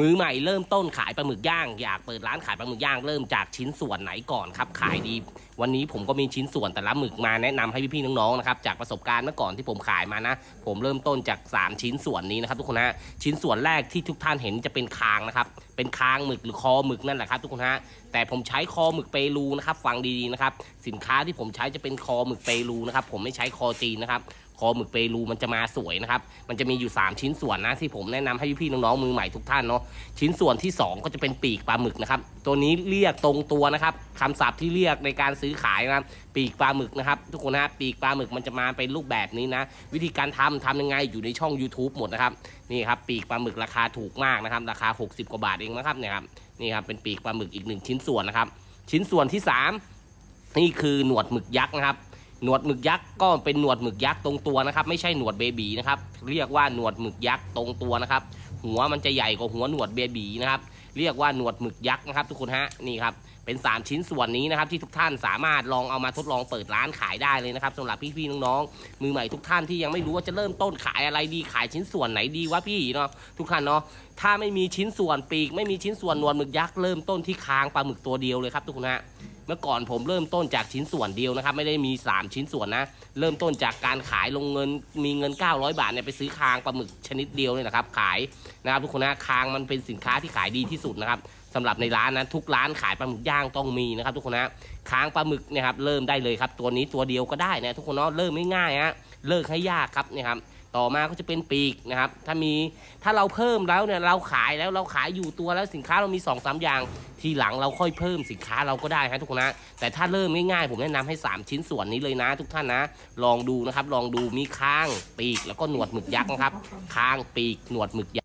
มือใหม่เริ่มต้นขายปลาหมึกย่าง อยากเปิดร้านขายปลาหมึกย่างเริ่มจากชิ้นส่วนไหนก่อนครับขายดี วันนี้ผมก็มีชิ้นส่วนแต่ละหมึกมาแนะนำให้พี่ๆน้องๆนะครับจากประสบการณ์เมื่อก่อนที่ผมขายมานะ ผมเริ่มต้นจาก 3 ชิ้นส่วนนี้นะครับทุกคนฮะชิ้นส่วนแรกที่ทุกท่านเห็นจะเป็นคางนะครับเป็นคางหมึกหรือคอหมึกนั่นแหละครับทุกคนฮะแต่ผมใช้คอหมึกเปรูนะครับฟังดีๆนะครับสินค้าที่ผมใช้จะเป็นคอหมึกเปรูนะครับผมไม่ใช้คอจีนนะครับ คอหมึกเปรูมันจะมาสวยนะครับ มันจะมีอยู่ 3 ชิ้นส่วนนะที่ผมแนะนำให้พี่ๆน้องๆมือใหม่ทุกท่านเนาะชิ้นส่วนที่ 2 ก็จะเป็นปีกปลาหมึกนะครับ ตัวนี้เรียกตรงตัวนะครับคำศัพท์ที่เรียกในการซื้อขายนะปีกปลาหมึกนะครับ ทุกคนนะปีกปลาหมึกมันจะมาเป็นรูปแบบนี้นะ วิธีการทำทำยังไงอยู่ในช่อง YouTube หมดนะครับนี่ครับปีกปลาหมึกราคาถูกมากนะครับ ราคา 60 กว่าบาทเองนะครับเนี่ยครับนี่ครับเป็นปีกปลาหมึกอีกหนึ่งชิ้นส่วนนะครับชิ้นส่วนที่สามนี่คือหนวดหมึกยักษ์นะครับ หนวดหมึกยักษ์ก็เป็นหนวดหมึกยักษ์ตรงตัวนะครับ ไม่ใช่หนวดเบบีนะครับ เรียกว่าหนวดหมึกยักษ์ตรงตัวนะครับ หัวมันจะใหญ่กว่าหัวหนวดเบบีนะครับ เรียกว่าหนวดหมึกยักษ์นะครับ ทุกคนฮะนี่ครับเป็น 3 ชิ้นส่วนนี้นะครับ ที่ทุกท่านสามารถลองเอามาทดลองเปิดร้านขายได้เลยนะครับสำหรับพี่ๆน้องๆมือใหม่ทุกท่านที่ยังไม่รู้ว่าจะเริ่มต้นขายอะไรดีขายชิ้นส่วนไหนดีวะพี่เนาะทุกท่านเนาะถ้าไม่มีชิ้นส่วนปีก ไม่มีชิ้นส่วนหนวดหมึกยักษ์เริ่มต้นที่คางปลาหมึกตัวเดียวเลยครับทุกคนฮะ เมื่อก่อนผมเริ่มต้นจากชิ้นส่วนเดียวนะครับ ไม่ได้มี 3 ชิ้นส่วนนะ เริ่มต้นจากการขายลงเงินมีเงิน 900 บาทเนี่ยไปซื้อคางปลาหมึกชนิดเดียวเนี่ยนะครับขายนะครับทุกคนนะคางมันเป็นสินค้าที่ขายดีที่สุดนะครับสำหรับในร้านนะทุกร้านขายปลาหมึกย่างต้องมีนะครับ ทุกคนนะคางปลาหมึกเนี่ยครับเริ่มได้เลยครับตัวนี้ตัวเดียวก็ได้นะทุกคนเนาะเริ่มไม่ง่ายฮะเลิกให้ยากครับเนี่ยครับ ต่อมาก็จะเป็นปีกนะครับ ถ้ามีถ้าเราเพิ่มแล้วเนี่ยเราขายแล้วเราขายอยู่ตัวแล้วสินค้าเรามี2อสาอย่าง ทีหลังเราค่อยเพิ่มสินค้าเราก็ได้ครับทุกคนนะ แต่ถ้าเริ่มง่ายๆผมแนะนำให้ 3 ชิ้นส่วนนี้เลยนะ ทุกท่านนะ ลองดูนะครับ ลองดูมีค้างปีกแล้วก็หนวดหมึกยักษ์นะครับ ค้างปีกหนวดหมึกยักษ์